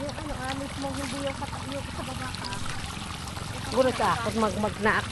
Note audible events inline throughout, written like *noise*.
Yung ano, amis mo, hindi yung yung sa baba ka. Siguro sa akot mag magnaak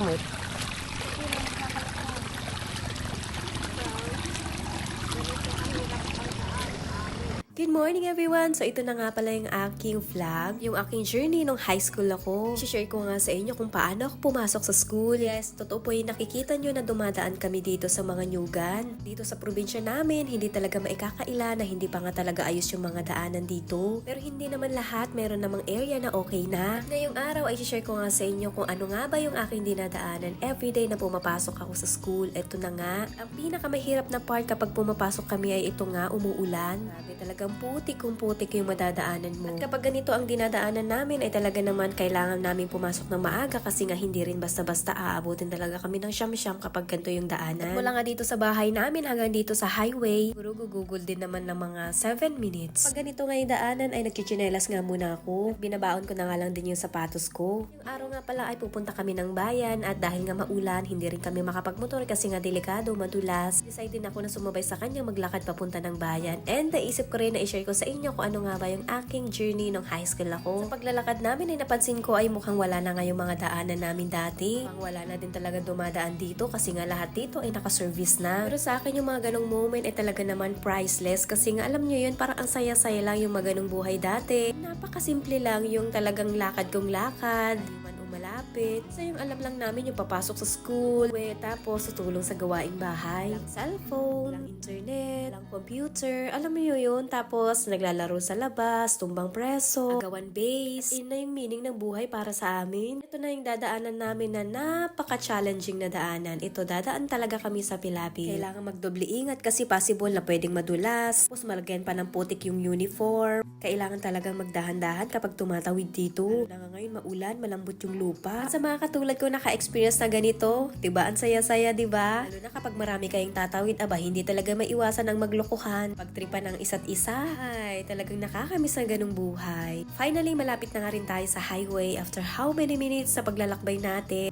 Good morning everyone! So ito na nga pala yung aking vlog, yung aking journey nung high school ako. share ko nga sa inyo kung paano ako pumasok sa school. Yes, totoo po yung nakikita nyo na dumadaan kami dito sa mga nyugan. Dito sa probinsya namin, hindi talaga maikakaila na hindi pa nga talaga ayos yung mga daanan dito. Pero hindi naman lahat, meron namang area na okay na. Ngayong araw ay share ko nga sa inyo kung ano nga ba yung aking dinadaanan everyday na pumapasok ako sa school. Ito na nga, ang pinakamahirap na part kapag pumapasok kami ay ito nga, umuulan. Grabe talagang putik kung putik yung madadaanan mo. At kapag ganito ang dinadaanan namin ay talaga naman kailangan namin pumasok ng maaga kasi nga hindi rin basta-basta aabutin talaga kami ng siyam-siyam kapag ganito yung daanan. At mula nga dito sa bahay namin hanggang dito sa highway, puro gugugol din naman ng mga 7 minutes. Pag ganito nga yung daanan ay nagchichinelas nga muna ako. At binabaon ko na nga lang din yung sapatos ko. Yung araw nga pala ay pupunta kami ng bayan at dahil nga maulan, hindi rin kami makapagmotor kasi nga delikado, madulas. Decide din ako na sumabay sa kanya maglakad papunta ng bayan. And naisip ko rin na i-share ko sa inyo kung ano nga ba yung aking journey nung high school ako. Sa paglalakad namin ay napansin ko ay mukhang wala na nga yung mga daanan namin dati. Mukhang wala na din talaga dumadaan dito kasi nga lahat dito ay naka-service na. Pero sa akin yung mga ganong moment ay talaga naman priceless kasi nga alam nyo yun parang ang saya-saya lang yung mga ganong buhay dati. Napakasimple lang yung talagang lakad kong lakad. Man umalapit. So yung alam lang namin yung papasok sa school, we, tapos tutulong sa gawaing bahay. Lang cellphone, lang internet, lang computer, alam mo yun. Tapos naglalaro sa labas, tumbang preso, agawan base. Yun na yung meaning ng buhay para sa amin. Ito na yung dadaanan namin na napaka-challenging na daanan. Ito, dadaan talaga kami sa Pilapi. Kailangan magdoble ingat kasi possible na pwedeng madulas. Tapos malagyan pa ng putik yung uniform. Kailangan talagang magdahan-dahan kapag tumatawid dito. Lalo na nga ngayon maulan, malambot yung lupa. At sa mga katulad ko naka-experience na ganito, 'di ba? Ang saya-saya, 'di ba? Lalo na kapag marami kayong tatawid, aba hindi talaga maiwasan ang maglokohan. Pagtripan ng isa't isa, ay talagang nakakamiss ang ganung buhay. Finally, malapit na nga rin tayo sa highway after how many minutes sa paglalakbay natin.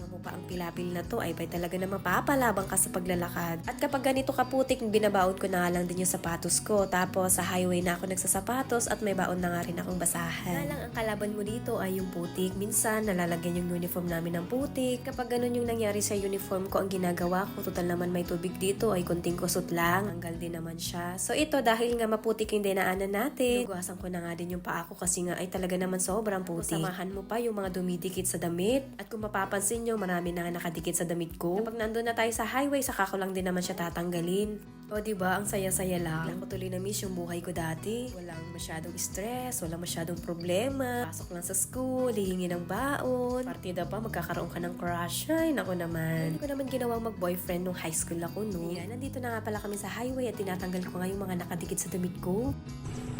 Pilapil na to ay pa talaga na mapapalabang ka sa paglalakad. At kapag ganito kaputik, binabaon ko na lang din yung sapatos ko. Tapos sa highway na ako nagsasapatos at may baon na nga rin akong basahan. Nga lang ang kalaban mo dito ay yung putik. Minsan nalalagyan yung uniform namin ng putik. Kapag ganun yung nangyari sa uniform ko, ang ginagawa ko, total naman may tubig dito ay kunting kusot lang. Tanggal din naman siya. So ito dahil nga maputik yung dinaanan natin, lugasan ko na nga din yung paa ko kasi nga ay talaga naman sobrang putik. Samahan mo pa yung mga dumidikit sa damit. At kung mapapansin nyo, marami na nakadikit sa damit ko. Kapag nandun na tayo sa highway, saka ko lang din naman siya tatanggalin. O, di ba Ang saya-saya lang. Biglang ko tuloy na miss yung buhay ko dati. Walang masyadong stress, walang masyadong problema. Pasok lang sa school, hihingi ng baon. Partida pa, magkakaroon ka ng crush. Ay, naku naman. Hindi ko naman ginawang mag-boyfriend nung high school ako, no? Yan, nandito na nga pala kami sa highway at tinatanggal ko nga yung mga nakadikit sa damit ko.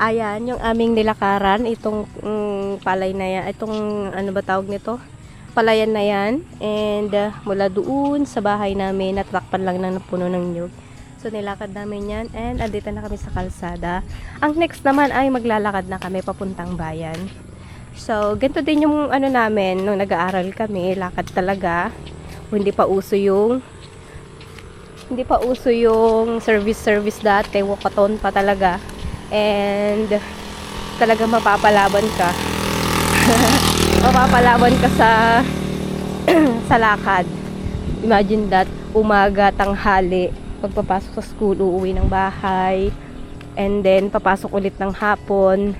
Ayan, yung aming nilakaran, itong mm, palay na yan, itong ano ba tawag nito? Palayan na yan. And uh, mula doon sa bahay namin, natakpan lang ng puno ng nyug. So nilakad namin yan and andito na kami sa kalsada. Ang next naman ay maglalakad na kami papuntang bayan. So, ganito din yung ano namin nung nag-aaral kami, lakad talaga. Hindi pa uso yung hindi pa uso yung service service dati, walkathon pa talaga. And talaga mapapalaban ka. *laughs* mapapalaban ka sa *clears throat* sa lakad. Imagine that, umaga, tanghali, pagpapasok sa school, uuwi ng bahay, and then papasok ulit ng hapon.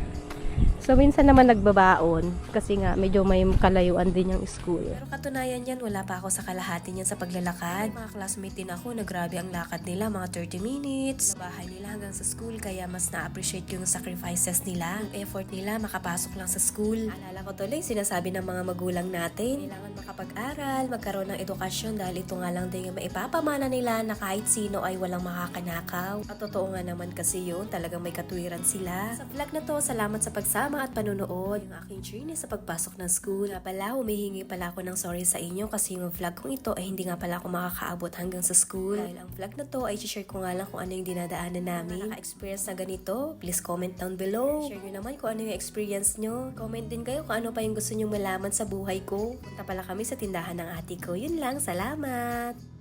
So, minsan naman nagbabaon kasi nga medyo may kalayuan din yung school. Pero katunayan yan, wala pa ako sa kalahati niyan sa paglalakad. Mga classmate din ako, nagrabe ang lakad nila, mga 30 minutes. Sa bahay nila hanggang sa school, kaya mas na-appreciate yung sacrifices nila. Yung effort nila, makapasok lang sa school. Alala ko tuloy, sinasabi ng mga magulang natin, kailangan makapag-aral, magkaroon ng edukasyon dahil ito nga lang din yung maipapamana nila na kahit sino ay walang makakanakaw. At totoo nga naman kasi yun, talagang may katwiran sila. Sa vlog na to, salamat sa pagsama at panunood. Yung aking journey sa pagpasok ng school. Nga pala, humihingi pala ako ng sorry sa inyo kasi yung vlog kong ito ay hindi nga pala ako makakaabot hanggang sa school. Dahil ang vlog na to ay share ko nga lang kung ano yung dinadaanan namin. Kung naka-experience na ganito, please comment down below. Share nyo naman kung ano yung experience nyo. Comment din kayo kung ano pa yung gusto nyo malaman sa buhay ko. Punta pala kami sa tindahan ng ate ko. Yun lang, salamat!